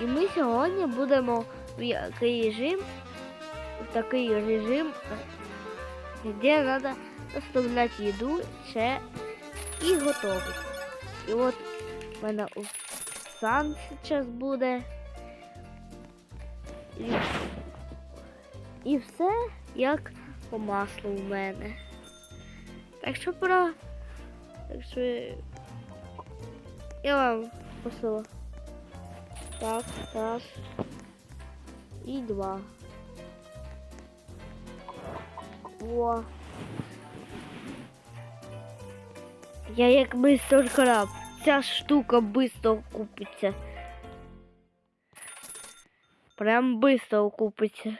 І ми сьогодні будемо в який режим, в такий режим, де треба доставляти їду ще і готувати. І от в мене сан зараз буде. І, і все як по маслу у мене. Так що пора. Так що я вам посила. Так, раз. І два. О. Я як мистер краб. Ця штука быстро купиться. Прям быстро купиться.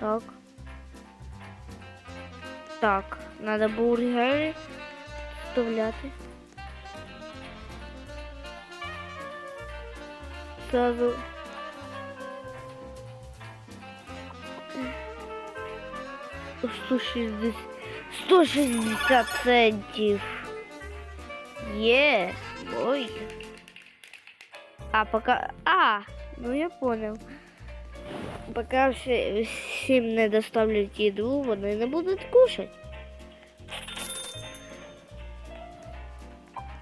Так. Так, надо бургери вставляти. Сразу. Сто шестьдесят. Сто шестьдесят центів. Є. Ой. А пока. А, ну я понял. Пока всі- всім не доставлять їду, вони не будуть кушать.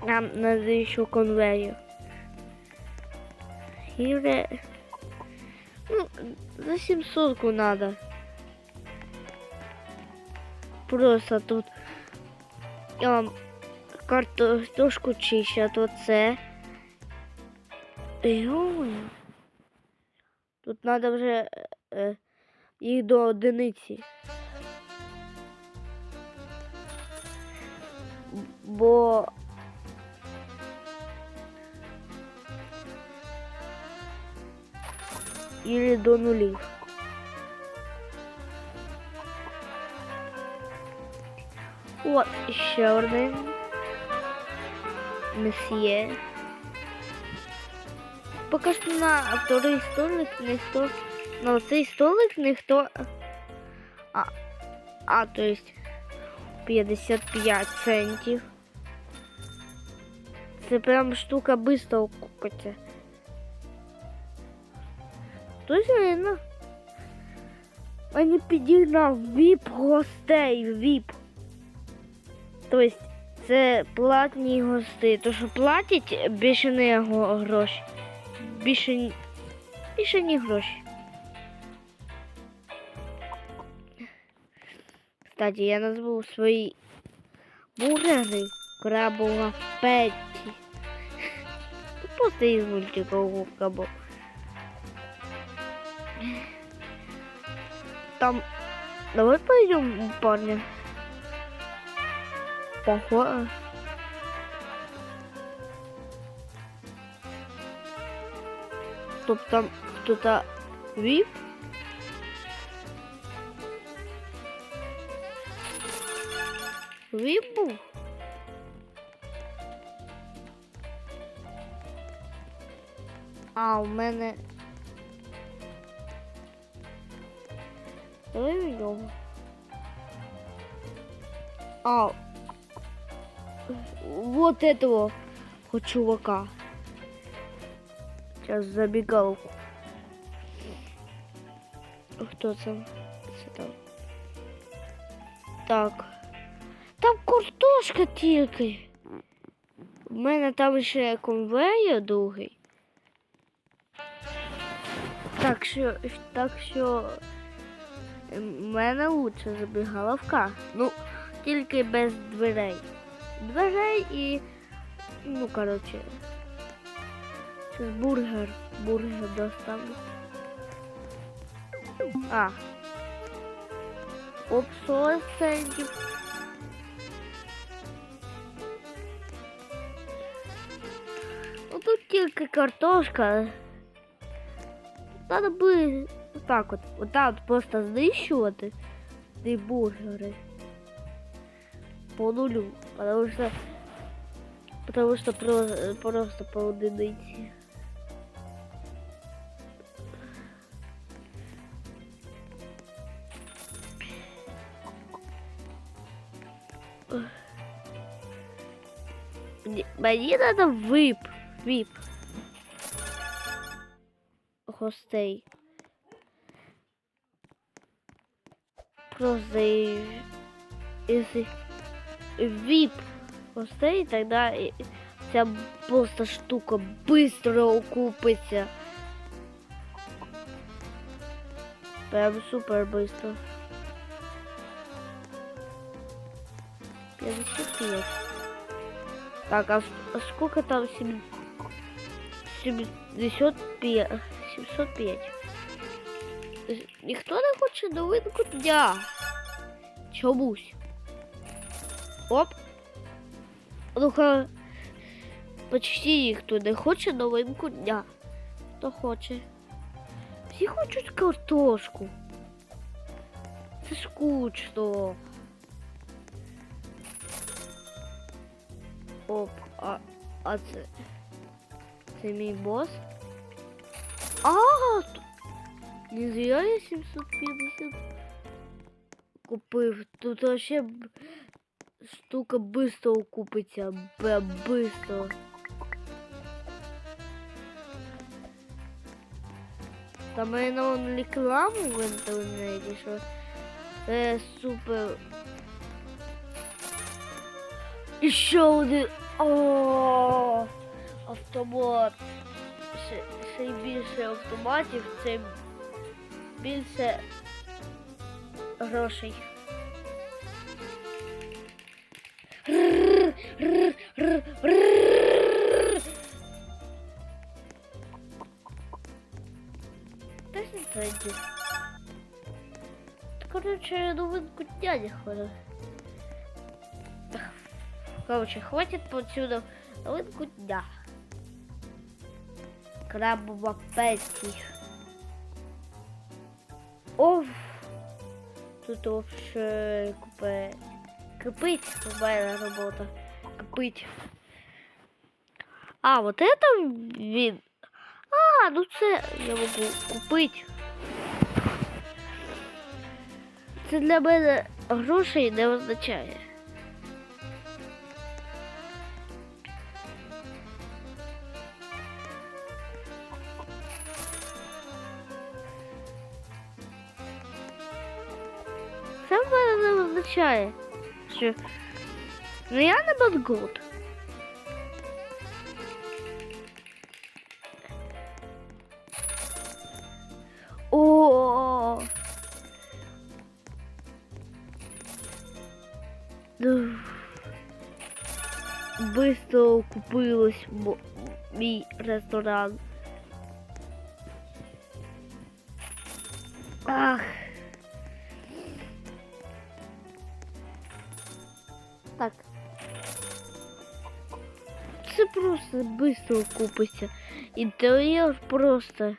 Нам еще конвейер. Или... Ну, за 700 надо. Просто тут вам картошку чищу, оце. Йой. Тут надо вже е, їх до одиниці. Бо Или до нулів. От ще один. Месьє. Поки що на вторий столик ніхто. На цей столик ніхто. А, а то есть 55 центів. Це прям штука быстро купиться. Точно? Вони підігнав віп гостей, віп. Тобто це платні гости. То що платять більше не гроші. Більше, більше не гроші. Кстати, я назву свої бургери крабова Петті. Просто із мультика Губка Боб. Там... Давай пойдем, парни. Похоже. Чтоб там кто-то вип. Вип. А, у мене Давай його. А, вот этого вот чувака. Сейчас забегалку. Хто це? Це там. Так. Там картошка тільки. У мене там ще конвейер другий. Так що, так що в мене лучше забігаловка. Ну, тільки без дверей. Дверей і. Ну, коротше. Зараз бургер. Бургер доставлю. А. Оп, 40 центів. Ну тут тільки картошка. Надо би отак от, отак от просто знищувати ці бургери. По нулю. Потому что потому что про, просто по одиниці. Мені треба вип. Вип. Гостей. Просто и- если вип гостей, тогда вся просто штука быстро окупится. Прям супер быстро. 55. Так, а, а сколько там? Сем- 75. 705. З- Ніхто не хоче новинку дня. Чомусь. Оп. Ну-ка. Почти ніхто не хоче новинку дня. Хто хоче? Всі хочуть картошку. Це скучно. Оп, а, а це. Це мій бос. А, тут не зря я 750 купив. Тут вообще штука быстро окупиться. Б быстро. Там мене он рекламу в інтернеті, що це супер. І один. О, автомат. Ще, ще більше автоматів, це більше грошей. Тренді. Короче, новинку дня не ходить. Короче, хватит отсюда новинку дня. Крабова песня. Оф. Тут вообще купе. Кипить моя работа. Купить. А, вот это вид. А, ну це я можу купити. Це для мене грошей не означає. Означає, що ну я не бангут. О. Быстро купилось мій ресторан. Так. Це просто быстро купиться. Інтер'єр просто.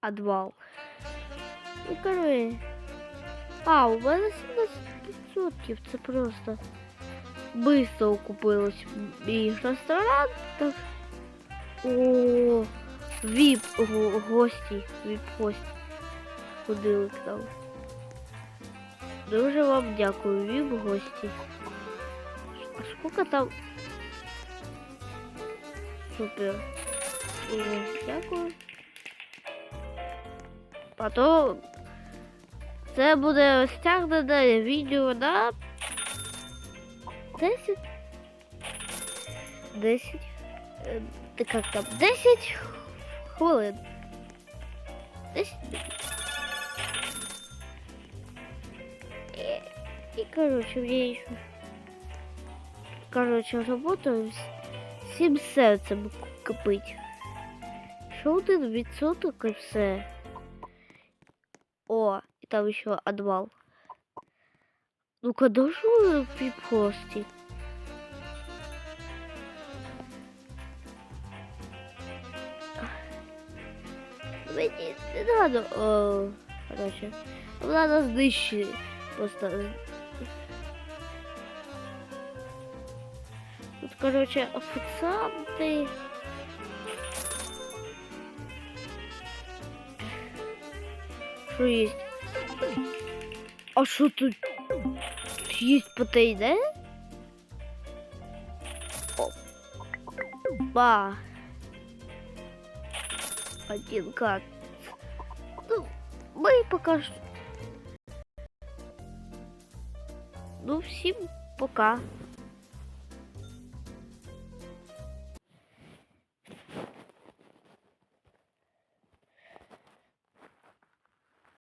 Адвал. Ну, короче. А, у мене 17%. Це просто быстро купилось мій ресторан. Так. О, віп го- гості, віп гості ходили к нам. Дуже вам дякую, віп гості. А сколько там? Супер. Дуже Дякую. Потом це буде стягнене відео на 10. 10. е, Ти як там? 10 хвилин. 10 минут. И, и короче, мне еще... Короче, работаю з- всім серцем кипить. Що один відсоток і все. О, и там еще отвал. Ну-ка, дожу пипости. Мені не надо, о, короче, надо знищити. Просто. Тут, короче, офіціанти. Що є? А що тут? Їсть потейне? Ба. Один кат. Ну, ми пока що. Ну, всім пока.